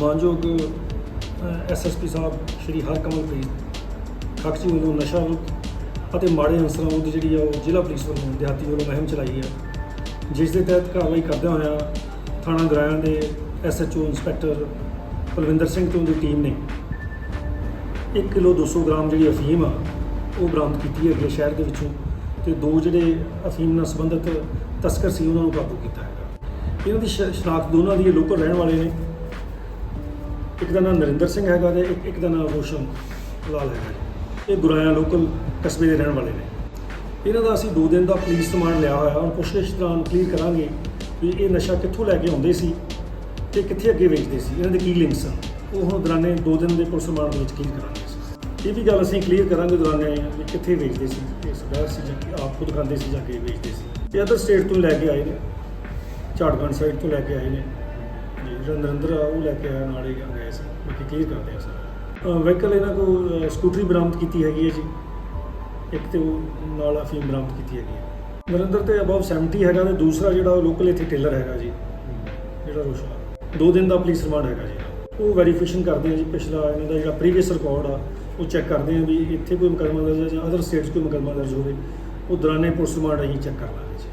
ਮਾਨਯੋਗ ਐਸਐਸਪੀ ਸਾਹਿਬ ਸ਼੍ਰੀ ਹਰਕਮਲਪ੍ਰੀਤ ਖੱਕ ਜੀ ਵੱਲੋਂ ਨਸ਼ਾ ਵਿਰੁੱਧ ਅਤੇ ਮਾੜੇ ਅਨਸਰਾਂ ਵਿਰੁੱਧ ਜਿਹੜੀ ਆ ਉਹ ਜ਼ਿਲ੍ਹਾ ਪੁਲਿਸ ਵੱਲੋਂ ਦਿਹਾਤੀ ਵੱਲੋਂ ਮੁਹਿੰਮ ਚਲਾਈ ਹੈ ਜਿਸ ਦੇ ਤਹਿਤ ਕਾਰਵਾਈ ਕਰਦਿਆਂ ਹੋਇਆ ਥਾਣਾ ਗਰਾਇਆਂ ਦੇ ਐਸਐਚਓ ਇੰਸਪੈਕਟਰ ਕੁਲਵਿੰਦਰ ਸਿੰਘ ਤੋਂ ਉਹਦੀ ਟੀਮ ਨੇ 1 ਕਿਲੋ 200 ਗ੍ਰਾਮ ਜਿਹੜੀ ਅਫੀਮ ਆ, ਉਹ ਬਰਾਮਦ ਕੀਤੀ ਹੈਗੀ ਹੈ ਸ਼ਹਿਰ ਦੇ ਵਿੱਚੋਂ ਤੇ ਦੋ ਜਿਹੜੇ ਅਫੀਮ ਨਾਲ ਸੰਬੰਧਿਤ ਤਸਕਰ ਸੀ ਉਹਨਾਂ ਨੂੰ ਕਾਬੂ ਕੀਤਾ ਹੈਗਾ ਇਹਨਾਂ ਦੀ ਸ਼ਨਾਖਤ ਦੋਨਾਂ ਦੀ ਲੋਕਲ ਰਹਿਣ ਵਾਲੇ ਨੇ। ਇੱਕ ਦਾ ਨਾਮ ਨਰਿੰਦਰ ਸਿੰਘ ਹੈਗਾ ਤੇ ਇੱਕ ਇੱਕ ਦਾ ਨਾਮ ਰੋਸ਼ਨ ਲਾਲ ਹੈਗਾ ਜੀ। ਇਹ ਗੁਰਾਇਆ ਲੋਕਲ ਕਸਬੇ ਦੇ ਰਹਿਣ ਵਾਲੇ ਨੇ ਇਹਨਾਂ ਦਾ ਅਸੀਂ 2 ਦਿਨ ਦਾ ਪੁਲਿਸ ਰਿਮਾਂਡ ਲਿਆ ਹੋਇਆ ਔਰ ਪੁੱਛਗਿੱਛ ਦੌਰਾਨ ਕਲੀਅਰ ਕਰਾਂਗੇ ਵੀ ਇਹ ਨਸ਼ਾ ਕਿੱਥੋਂ ਲੈ ਕੇ ਆਉਂਦੇ ਸੀ ਤੇ ਕਿੱਥੇ ਅੱਗੇ ਵੇਚਦੇ ਸੀ, ਇਹਨਾਂ ਦੇ ਕੀ ਲਿੰਕਸ ਸਨ ਉਹ ਹੁਣ ਦੌਰਾਨੇ 2 ਦਿਨ ਦੇ ਪੁਲਿਸ ਰਿਮਾਂਡ ਦੇ ਵਿੱਚ ਕਲੀਅਰ ਕਰਾਂਗੇ ਅਸੀਂ। ਇਹ ਵੀ ਗੱਲ ਅਸੀਂ ਕਲੀਅਰ ਕਰਾਂਗੇ ਦੌਰਾਨੇ ਵੀ ਕਿੱਥੇ ਵੇਚਦੇ ਸੀ ਇਹ ਸਰਦਾਰ ਸੀ ਜਾਂ ਕਿ ਆਪ ਖੁਦ ਖਾਂਦੇ ਸੀ ਜਾਂ ਕਿ ਵੇਚਦੇ ਸੀ ਇਹ ਅਦਰ ਸਟੇਟ ਤੋਂ ਲੈ ਕੇ ਆਏ ਨੇ, ਝਾੜਖੰਡ ਸਾਈਡ ਤੋਂ ਲੈ ਕੇ ਆਏ ਨੇ ਜਿਹੜਾ ਨਰਿੰਦਰ ਆ, ਉਹ ਲੈ ਕੇ ਆਇਆ, ਨਾਲ ਹੀ ਗਏ ਸੀ। ਬਾਕੀ ਕਲੀਅਰ ਕਰਦੇ ਆ ਸਰ। ਵਹੀਕਲ ਇਹਨਾਂ ਕੋਲ ਸਕੂਟਰੀ ਬਰਾਮਦ ਕੀਤੀ ਹੈਗੀ ਹੈ ਜੀ। ਇੱਕ ਤੇ ਉਹ ਨਾਲ ਅਫੀਮ ਬਰਾਮਦ ਕੀਤੀ ਹੈਗੀ ਹੈ। ਨਰਿੰਦਰ ਤੇ ਅਬਵ 70 ਹੈਗਾ ਤੇ ਦੂਸਰਾ ਜਿਹੜਾ ਉਹ ਲੋਕਲ ਇੱਥੇ ਟੇਲਰ ਹੈਗਾ ਜੀ। ਜਿਹੜਾ ਰੋਸ਼ਨ ਦੋ ਦਿਨ ਦਾ ਪੁਲਿਸ ਰਿਮਾਂਡ ਹੈਗਾ ਜੀ। ਉਹ ਵੈਰੀਫਿਕੇਸ਼ਨ ਕਰਦੇ ਆ ਜੀ, ਪਿਛਲਾ ਇਹਨਾਂ ਦਾ ਜਿਹੜਾ ਪ੍ਰੀਵੀਅਸ ਰਿਕਾਰਡ ਆ, ਉਹ ਚੈੱਕ ਕਰਦੇ ਆ ਵੀ ਇੱਥੇ ਕੋਈ ਮੁਕੱਦਮਾ ਦਰਜ ਹੈ ਜਾਂ ਅਦਰ ਸਟੇਟਸ ਕੋਈ ਮੁਕੱਦਮਾ ਦਰਜ ਹੋਵੇ। ਉਹ ਦੌਰਾਨੇ ਪੁਲਿਸ ਰਿਮਾਂਡ ਅਸੀਂ ਚੈੱਕ ਕਰ ਲਾਂਗੇ ਜੀ।